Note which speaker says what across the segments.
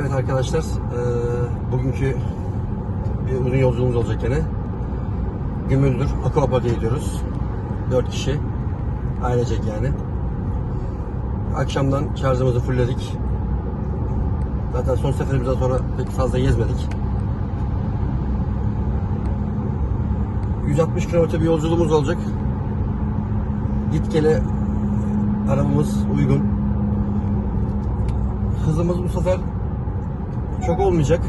Speaker 1: Evet arkadaşlar, eee, bugünkü bir uzun yolculuğumuz olacak gene. Gümüldür, Aquapark'a gidiyoruz. 4 kişi, ailecek yani. Akşamdan şarjımızı fullledik. Zaten son seferimizden sonra pek fazla gezmedik. 160 kilometre bir yolculuğumuz olacak. Git gele arabamız uygun. Hızımız bu sefer çok olmayacak.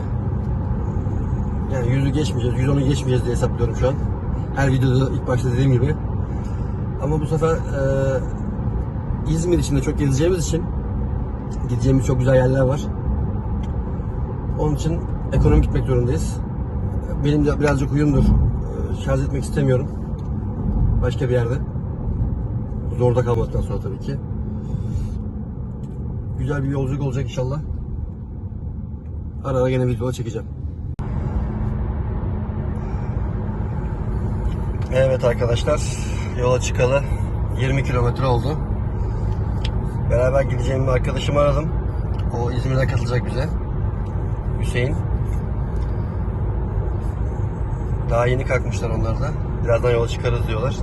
Speaker 1: Yani yüzü geçmeyeceğiz, 110'u geçmeyeceğiz diye hesaplıyorum şu an. Her videoda ilk başta dediğim gibi. Ama bu sefer e, İzmir içinde çok gezeceğimiz için gideceğimiz çok güzel yerler var. Onun için ekonomik gitmek zorundayız. Benim de birazcık huyumdur. E, Şarj etmek istemiyorum. Başka bir yerde. Zorda kalmaktan sonra tabii ki. Güzel bir yolculuk olacak inşallah. Ara ara gene videolar çekeceğim. Evet arkadaşlar yola çıkalı 20 kilometre oldu. Beraber gideceğim bir arkadaşımı aradım. O İzmir'de katılacak bize. Hüseyin. Daha yeni kalkmışlar onlar da. Birazdan yola çıkarız diyorlar.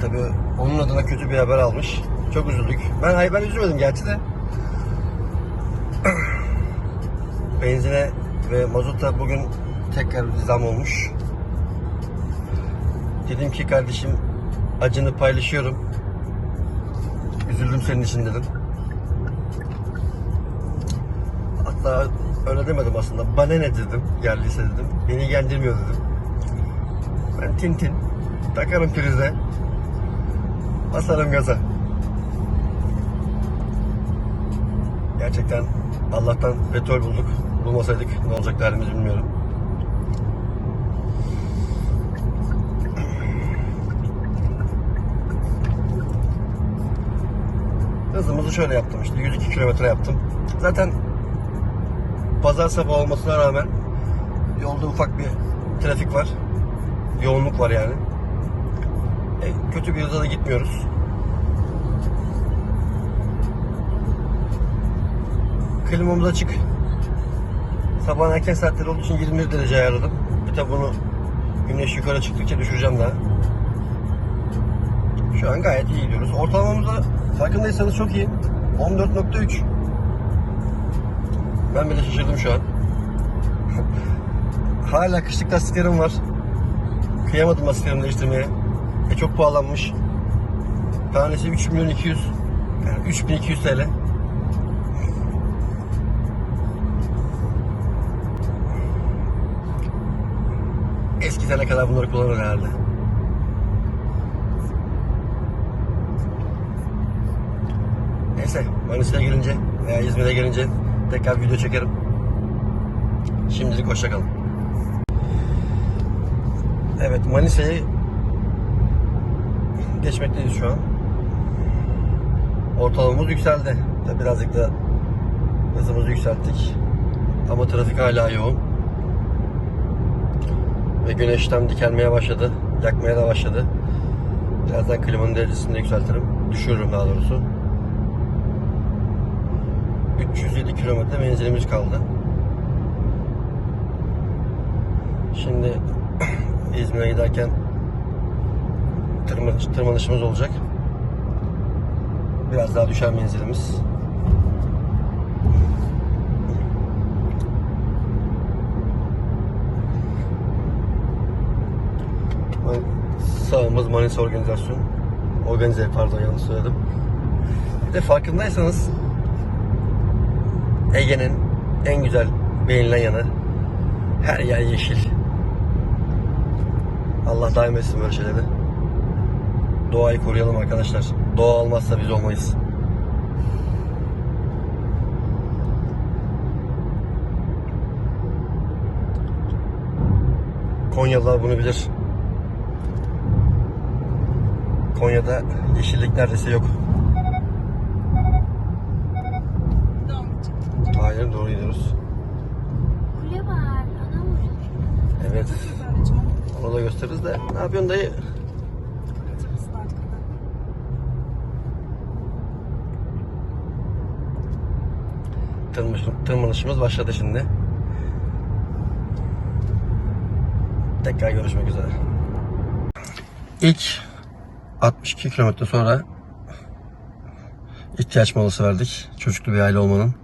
Speaker 1: Tabii onun adına kötü bir haber almış. Çok üzüldük. Ben hayır ben üzülmedim gerçi de. Benzine ve mazota bugün tekrar bir zam olmuş. Dedim ki kardeşim acını paylaşıyorum. Üzüldüm senin için dedim. Hatta öyle demedim aslında. Bana ne dedim geldiyse dedim. Beni ilgilendirmiyor dedim. Ben tintin. Takarım prize. Basarım gaza. Gerçekten Allah'tan petrol bulduk. Bulmasaydık ne olacak halimizi bilmiyorum. Hızımızı şöyle yaptım işte 102 kilometre yaptım. Zaten pazar sabahı olmasına rağmen yolda ufak bir trafik var. Yoğunluk var yani. E, kötü bir hızla da gitmiyoruz. Klimamız açık. Sabahın erken saatleri olduğu için 21 derece ayarladım. Bir de bunu güneş yukarı çıktıkça düşüreceğim daha. Şu an gayet iyi gidiyoruz. Ortalamamızda farkındaysanız çok iyi. 14.3. Ben bile şaşırdım şu an. Hala kışlık lastiklerim var. Kıyamadım lastiklerimi değiştirmeye. E çok pahalanmış. Tanesi 3 milyon 200. Yani 3200 TL. Eski sene kadar bunları kullanır herhalde. Neyse Manisa'ya gelince veya İzmir'e gelince tekrar video çekerim. Şimdilik hoşçakalın. Evet Manisa'yı geçmekteyiz şu an. Ortalamamız yükseldi. Tabi birazcık da hızımızı yükselttik. Ama trafik hala yoğun. Ve güneşten dikelmeye başladı. Yakmaya da başladı. Birazdan klimanın derecesini de yükseltirim. Düşürürüm daha doğrusu. 307 kilometre menzilimiz kaldı. Şimdi İzmir'e giderken tırmanış, tırmanışımız olacak. Biraz daha düşer menzilimiz. Sağımız Manisa Organizasyon. Organize pardon yanlış söyledim. Bir de farkındaysanız Ege'nin en güzel beğenilen yanı her yer yeşil. Allah daim etsin böyle şeyleri. Doğayı koruyalım arkadaşlar. Doğa olmazsa biz olmayız. Konyalılar bunu bilir. Konya'da yeşillik neredeyse yok. Hayır doğru gidiyoruz.
Speaker 2: Kule var.
Speaker 1: Evet. Onu da gösteririz de. Ne yapıyorsun dayı? tırmanışımız başladı şimdi. Tekrar görüşmek üzere. İlk 62 kilometre sonra ihtiyaç molası verdik. Çocuklu bir aile olmanın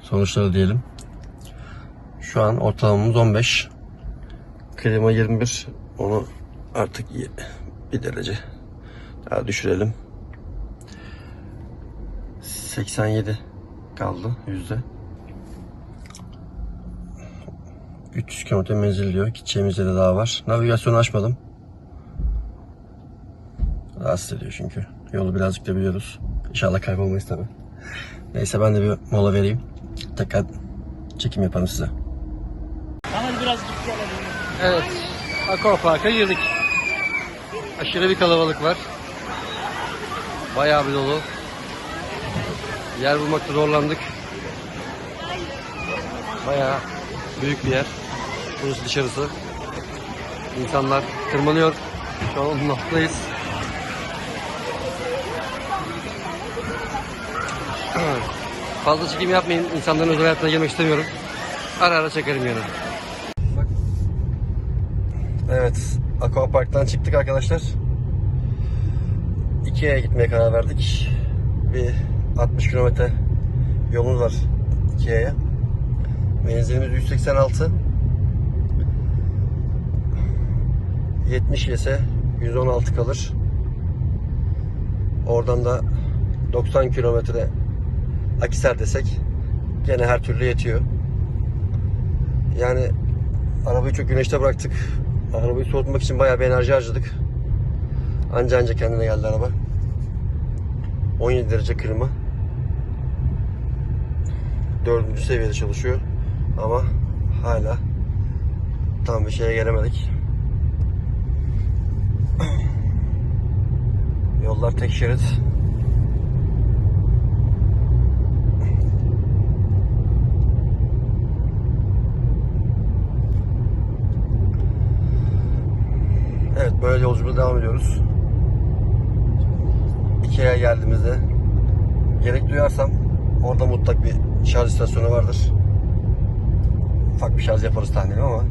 Speaker 1: sonuçları diyelim. Şu an ortalamamız 15. Klima 21. Onu artık bir derece daha düşürelim. 87 kaldı yüzde. 300 kilometre menzil diyor. Gideceğimiz yere daha var. Navigasyonu açmadım. Rahatsız ediyor çünkü. Yolu birazcık da biliyoruz. İnşallah kaybolmayız tabi. Neyse ben de bir mola vereyim. Tekrar çekim yaparım size. Evet. Aqua Park'a girdik. Aşırı bir kalabalık var. Bayağı bir dolu. Yer bulmakta zorlandık. Bayağı büyük bir yer. Burası dışarısı. İnsanlar tırmanıyor. Şu an onun noktadayız. Fazla çekim yapmayın. İnsanların özel hayatına girmek istemiyorum. Ara ara çekerim yani. Evet. Aqua Park'tan çıktık arkadaşlar. Ikea'ya gitmeye karar verdik. Bir 60 kilometre yolumuz var Ikea'ya. Menzilimiz 186. 70 yese 116 kalır. Oradan da 90 kilometre Akisar desek gene her türlü yetiyor. Yani arabayı çok güneşte bıraktık. Arabayı soğutmak için bayağı bir enerji harcadık. Anca anca kendine geldi araba. 17 derece klima. Dördüncü seviyede çalışıyor. Ama hala tam bir şeye gelemedik. Yollar tek şerit. Evet böyle yolculuğa devam ediyoruz. Ikea'ya geldiğimizde gerek duyarsam orada mutlak bir şarj istasyonu vardır. Ufak bir şarj yaparız tahminim ama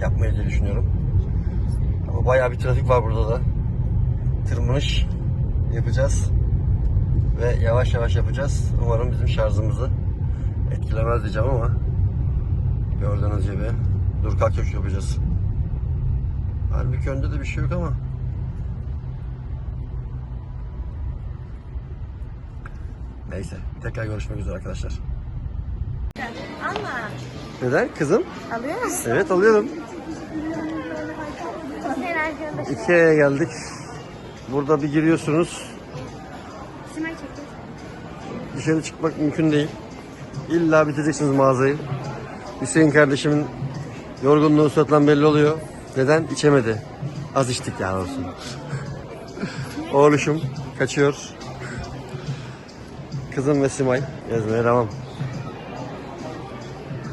Speaker 1: yapmayı diye düşünüyorum. Ama bayağı bir trafik var burada da. Tırmanış yapacağız ve yavaş yavaş yapacağız. Umarım bizim şarjımızı etkilemez diyeceğim ama gördüğünüz gibi dur kalk yapacağız. Halbuki önde de bir şey yok ama Neyse. Tekrar görüşmek üzere arkadaşlar.
Speaker 3: Ama
Speaker 1: Neden? Kızım?
Speaker 3: alıyor musun?
Speaker 1: Evet alıyorum. Ikea'ya geldik. Burada bir giriyorsunuz. Dışarı çıkmak mümkün değil. İlla bitireceksiniz mağazayı. Hüseyin kardeşimin yorgunluğu suratından belli oluyor. Neden? İçemedi. Az içtik ya olsun. Oğluşum kaçıyor. Kızım ve Simay gezmeye devam.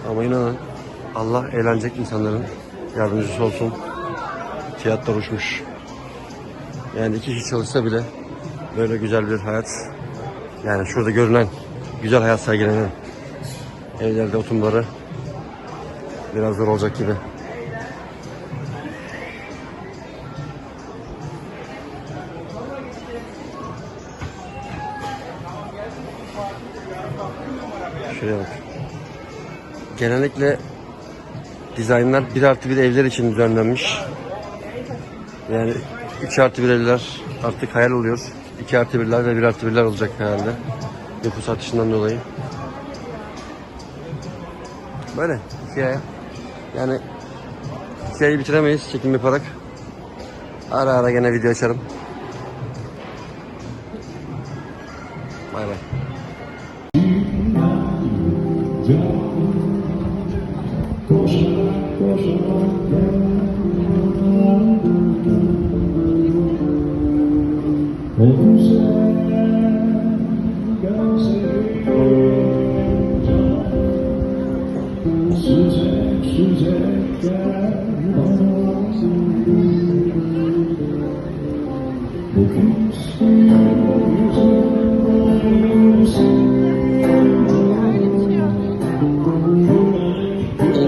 Speaker 1: Ama inanın Allah eğlenecek insanların yardımcısı olsun. Fiyatlar uçmuş. Yani iki kişi çalışsa bile böyle güzel bir hayat yani şurada görünen güzel hayat sergilenen evlerde oturumları biraz zor olacak gibi. Şuraya bak. Genellikle dizaynlar 1 artı 1 evler için düzenlenmiş. Yani 3 artı 1 evler artık hayal oluyor. 2 artı 1'ler ve 1 artı 1'ler olacak herhalde. Nüfus artışından dolayı. Böyle hikaye. Yani hikayeyi bitiremeyiz çekim yaparak. Ara ara gene video açarım. Bay bay.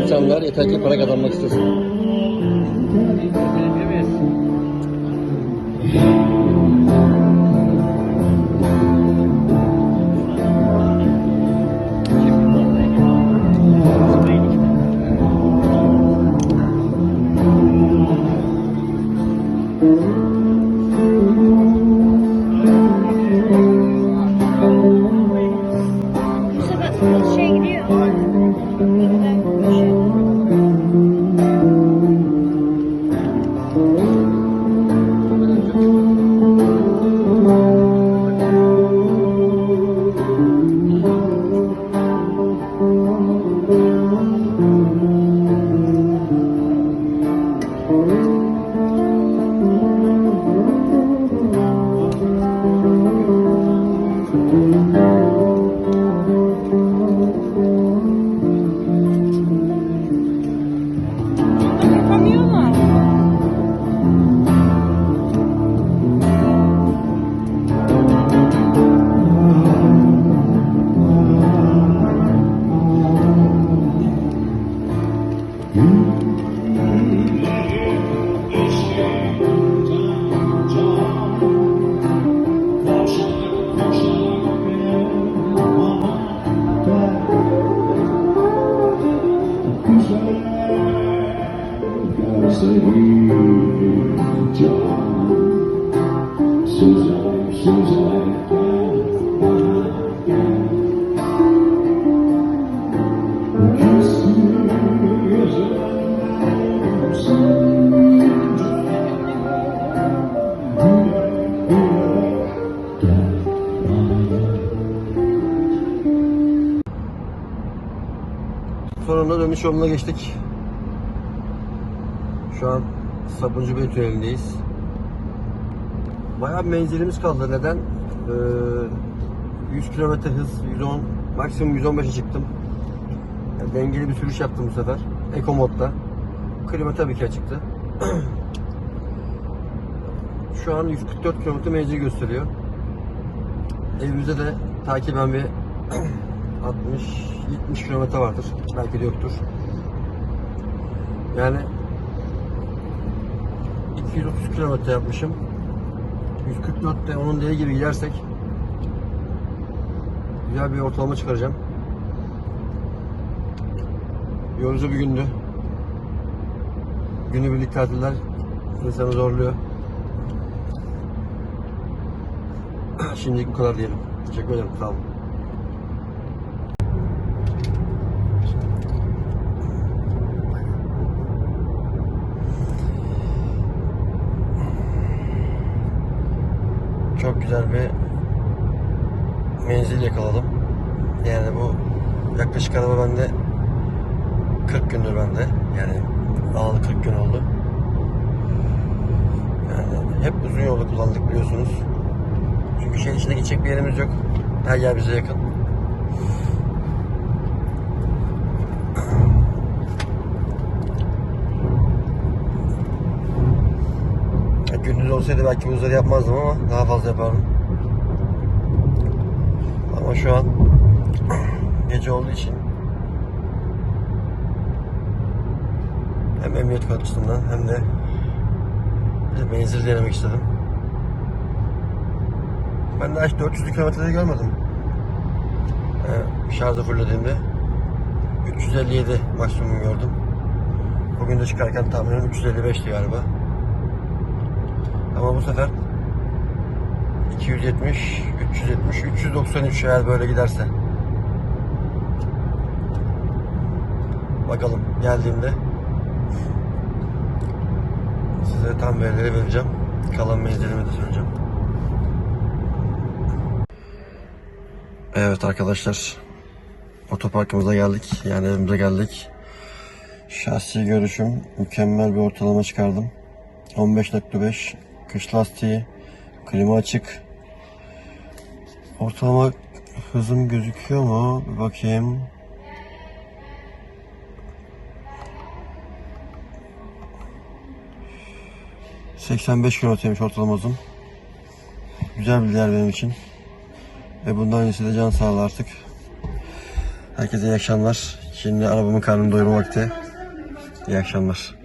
Speaker 1: İnsanlar yeter para kazanmak istesin.
Speaker 3: Thank
Speaker 1: you. Dönüş yoluna geçtik. Şu an Sabuncu Bey tünelindeyiz. Bayağı menzilimiz kaldı. Neden? Ee, 100 km hız, 110, maksimum 115'e çıktım. Yani dengeli bir sürüş yaptım bu sefer. Eco modda. Klima tabii ki açıktı. Şu an 144 km menzil gösteriyor. Evimizde de takiben bir 60-70 kilometre vardır. Belki de yoktur. Yani 230 kilometre yapmışım. 144'te onun dediği gibi gidersek güzel bir ortalama çıkaracağım. Yorucu bir gündü. Günübirlik tatiller insanı zorluyor. Şimdilik bu kadar diyelim. Teşekkür ederim. Sağ olun. Çok güzel bir menzil yakaladım. Yani bu yaklaşık araba bende 40 gündür bende. Yani alalı 40 gün oldu. Yani hep uzun yolda kullandık biliyorsunuz. Çünkü şehir içine gidecek bir yerimiz yok. Her yer bize yakın. Ya Gündüz olsaydı belki bu hızları yapmazdım ama daha fazla yapardım. Ama şu an gece olduğu için hem emniyet açısından hem de bir denemek istedim. Ben daha hiç 400 kilometrede görmedim. Ee, şarjı fullediğimde 357 maksimum gördüm. Bugün de çıkarken tahminim 355'ti galiba. Ama bu sefer 270, 370, 393 eğer böyle giderse. Bakalım geldiğimde size tam verileri vereceğim. Kalan menzilimi de söyleyeceğim. Evet arkadaşlar. Otoparkımıza geldik. Yani evimize geldik. Şahsi görüşüm mükemmel bir ortalama çıkardım. 15.5 kış lastiği, klima açık. Ortalama hızım gözüküyor mu? Bir bakayım. ...85 kilometremiş ortalama hızım. Güzel bir değer benim için. Ve bundan iyisi de can sağlığı artık. Herkese iyi akşamlar. Şimdi arabamın karnını doyurma vakti. İyi akşamlar.